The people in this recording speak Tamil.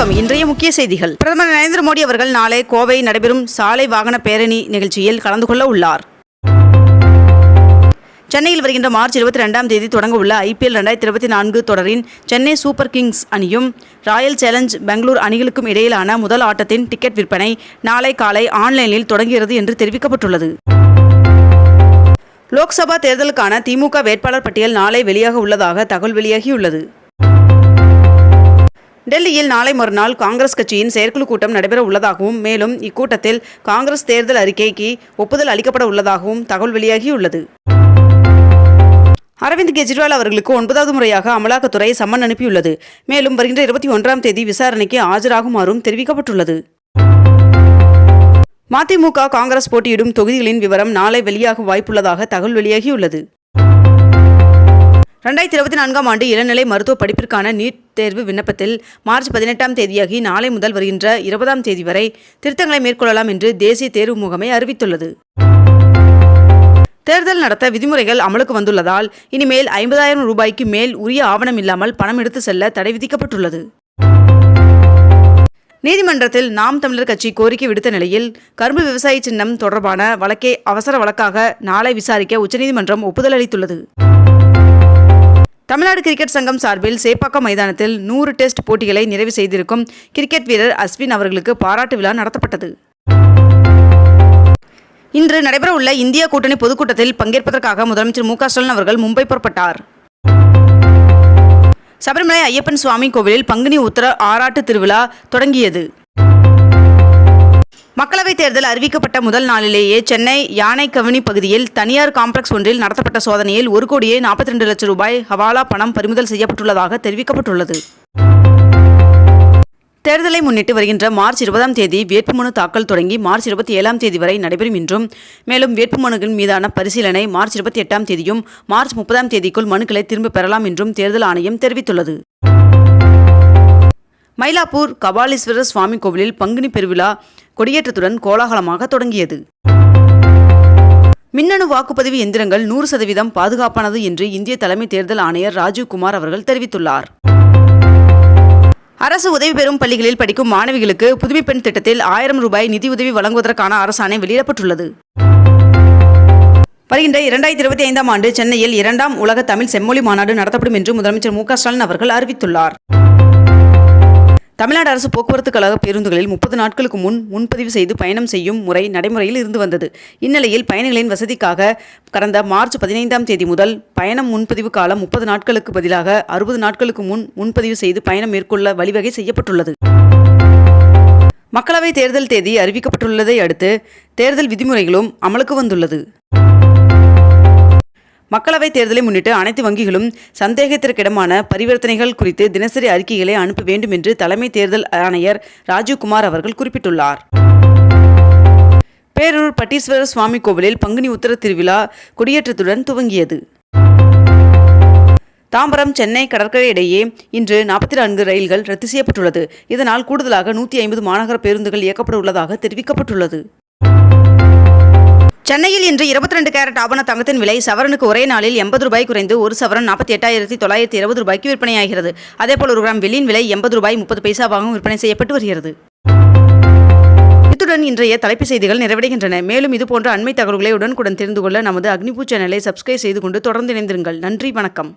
வணக்கம். இன்றைய முக்கிய செய்திகள். பிரதமர் நரேந்திர மோடி அவர்கள் நாளை கோவை நடைபெறும் சாலை வாகன பேரணி நிகழ்ச்சியில் கலந்து கொள்ள உள்ளார். சென்னையில் வருகின்ற மார்ச் இருபத்தி ரெண்டாம் தேதி தொடங்க உள்ள ஐபிஎல் ரெண்டாயிரத்தி இருபத்தி நான்கு தொடரின் சென்னை சூப்பர் கிங்ஸ் அணியும் ராயல் சேலஞ்ச் பெங்களூர் அணிகளுக்கும் இடையிலான முதல் ஆட்டத்தின் டிக்கெட் விற்பனை நாளை காலை ஆன்லைனில் தொடங்குகிறது என்று தெரிவிக்கப்பட்டுள்ளது. லோக்சபா தேர்தலுக்கான திமுக வேட்பாளர் பட்டியல் நாளை வெளியாக உள்ளதாக தகவல் வெளியாகியுள்ளது. டெல்லியில் நாளை மறுநாள் காங்கிரஸ் கட்சியின் செயற்குழு கூட்டம் நடைபெற உள்ளதாகவும் மேலும் இக்கூட்டத்தில் காங்கிரஸ் தேர்தல் அறிக்கைக்கு ஒப்புதல் அளிக்கப்பட உள்ளதாகவும் தகவல் வெளியாகியுள்ளது. அரவிந்த் கெஜ்ரிவால் அவர்களுக்கு ஒன்பதாவது முறையாக அமலாக்கத்துறை சம்மன் அனுப்பியுள்ளது. மேலும் வருகின்ற இருபத்தி ஒன்றாம் தேதி விசாரணைக்கு ஆஜராகுமாறும் தெரிவிக்கப்பட்டுள்ளது. மதிமுக காங்கிரஸ் போட்டியிடும் தொகுதிகளின் விவரம் நாளை வெளியாக வாய்ப்புள்ளதாக தகவல் வெளியாகியுள்ளது. ரெண்டாயிரத்தி இருபத்தி நான்காம் ஆண்டு இளநிலை மருத்துவ படிப்பிற்கான நீட் தேர்வு விண்ணப்பத்தில் மார்ச் பதினெட்டாம் தேதியாகி நாளை முதல் வருகின்ற இருபதாம் தேதி வரை திருத்தங்களை மேற்கொள்ளலாம் என்று தேசிய தேர்வு முகமை அறிவித்துள்ளது. தேர்தல் நடத்த விதிமுறைகள் அமலுக்கு வந்துள்ளதால் இனிமேல் ஐம்பதாயிரம் ரூபாய்க்கு மேல் உரிய ஆவணம் இல்லாமல் பணம் எடுத்து செல்ல தடை விதிக்கப்பட்டுள்ளது. நீதிமன்றத்தில் நாம் தமிழர் கட்சி கோரிக்கை விடுத்த நிலையில் கரும்பு விவசாய சின்னம் தொடர்பான வழக்கை அவசர வழக்காக நாளை விசாரிக்க உச்சநீதிமன்றம் ஒப்புதல் அளித்துள்ளது. தமிழ்நாடு கிரிக்கெட் சங்கம் சார்பில் சேப்பாக்கம் மைதானத்தில் நூறு டெஸ்ட் போட்டிகளை நிறைவு செய்திருக்கும் கிரிக்கெட் வீரர் அஸ்வின் அவர்களுக்கு பாராட்டு விழா நடத்தப்பட்டது. இன்று நடைபெறவுள்ள இந்திய கூட்டணி பொதுக்கூட்டத்தில் பங்கேற்பதற்காக முதலமைச்சர் மு ஸ்டாலின் அவர்கள் மும்பை புறப்பட்டார். சபரிமலை ஐயப்பன் சுவாமி கோவிலில் பங்குனி உத்தர ஆராட்டு திருவிழா தொடங்கியது. மக்களவைத் தேர்தல் அறிவிக்கப்பட்ட முதல் நாளிலேயே சென்னை யானை கவினி பகுதியில் தனியார் காம்ப்ளெக்ஸ் ஒன்றில் நடத்தப்பட்ட சோதனையில் ஒரு கோடியே நாற்பத்தி ரெண்டு லட்சம் ரூபாய் ஹவாலா பணம் பறிமுதல் செய்யப்பட்டுள்ளதாக தெரிவிக்கப்பட்டுள்ளது. தேர்தலை முன்னிட்டு வருகின்ற மார்ச் இருபதாம் தேதி வேட்புமனு தாக்கல் தொடங்கி மார்ச் இருபத்தி ஏழாம் தேதி வரை நடைபெறும் என்றும் மேலும் வேட்புமனுக்கள் மீதான பரிசீலனை மார்ச் இருபத்தி எட்டாம் தேதியும் மார்ச் முப்பதாம் தேதிக்குள் மனுக்களை திரும்ப பெறலாம் என்றும் தேர்தல் ஆணையம் தெரிவித்துள்ளது. மயிலாப்பூர் கபாலீஸ்வரர் சுவாமி கோவிலில் பங்குனி பெருவிழா கொடியேற்றத்துடன் கோலாகலமாக தொடங்கியது. மின்னணு வாக்குப்பதிவு எந்திரங்கள் நூறு சதவீதம் பாதுகாப்பானது என்று இந்திய தலைமை தேர்தல் ஆணையர் ராஜீவ் குமார் அவர்கள் தெரிவித்துள்ளார். அரசு உதவி பெறும் பள்ளிகளில் படிக்கும் மாணவிகளுக்கு புதுமை பெண் திட்டத்தில் ஆயிரம் ரூபாய் நிதியுதவி வழங்குவதற்கான அரசாணை வெளியிடப்பட்டுள்ளது. வருகின்ற இரண்டாயிரத்தி இருபத்தி ஐந்தாம் ஆண்டு சென்னையில் இரண்டாம் உலக தமிழ் செம்மொழி மாநாடு நடத்தப்படும் என்று முதலமைச்சர் மு க ஸ்டாலின் அவர்கள் அறிவித்துள்ளார். தமிழ்நாடு அரசு போக்குவரத்து கழக பேருந்துகளில் முப்பது நாட்களுக்கு முன் முன்பதிவு செய்து பயணம் செய்யும் முறை நடைமுறையில் இருந்து வந்தது. இந்நிலையில் பயணிகளின் வசதிக்காக கடந்த மார்ச் பதினைந்தாம் தேதி முதல் பயணம் முன்பதிவு காலம் முப்பது நாட்களுக்கு பதிலாக அறுபது நாட்களுக்கு முன் முன்பதிவு செய்து பயணம் மேற்கொள்ள வழிவகை செய்யப்பட்டுள்ளது. மக்களவை தேர்தல் தேதி அறிவிக்கப்பட்டுள்ளதை அடுத்து தேர்தல் விதிமுறைகளும் அமலுக்கு வந்துள்ளது. மக்களவைத் தேர்தலை முன்னிட்டு அனைத்து வங்கிகளும் சந்தேகத்திற்கிடமான பரிவர்த்தனைகள் குறித்து தினசரி அறிக்கைகளை அனுப்ப வேண்டும் என்று தலைமை தேர்தல் ஆணையர் ராஜீவ்குமார் அவர்கள் குறிப்பிட்டுள்ளார். பேரூர் பட்டீஸ்வரர் சுவாமி கோவிலில் பங்குனி உத்தர திருவிழா கொடியேற்றத்துடன் துவங்கியது. தாம்பரம் சென்னை கடற்கரை இடையே இன்று நாற்பத்தி நான்கு ரயில்கள் ரத்து செய்யப்பட்டுள்ளது. இதனால் கூடுதலாக நூற்றி ஐம்பது மாநகர பேருந்துகள் இயக்கப்பட உள்ளதாக தெரிவிக்கப்பட்டுள்ளது. சென்னையில் இன்று இருபத்தி ரெண்டு கேரட் ஆபண தங்கத்தின் விலை சவரனுக்கு ஒரே நாளில் எண்பது ரூபாய் குறைந்து ஒரு சவரன் நாற்பத்தி எட்டாயிரத்தி தொள்ளாயிரத்தி இருபது ரூபாய்க்கு விற்பனையாகிறது. அதேபோல் ஒரு கிராம் வெள்ளியின் விலை எண்பது ரூபாய் முப்பது பைசாவாகவும் விற்பனை செய்யப்பட்டு வருகிறது. இத்துடன் இன்றைய தலைப்புச் செய்திகள் நிறைவடைகின்றன. மேலும் இதுபோன்ற அண்மை தகவல்களை உடனுக்குடன் தெரிந்து கொள்ள நமது அக்னிபூ சேனலை சப்ஸ்கிரைப் செய்து கொண்டு தொடர்ந்து இணைந்திருங்கள். நன்றி வணக்கம்.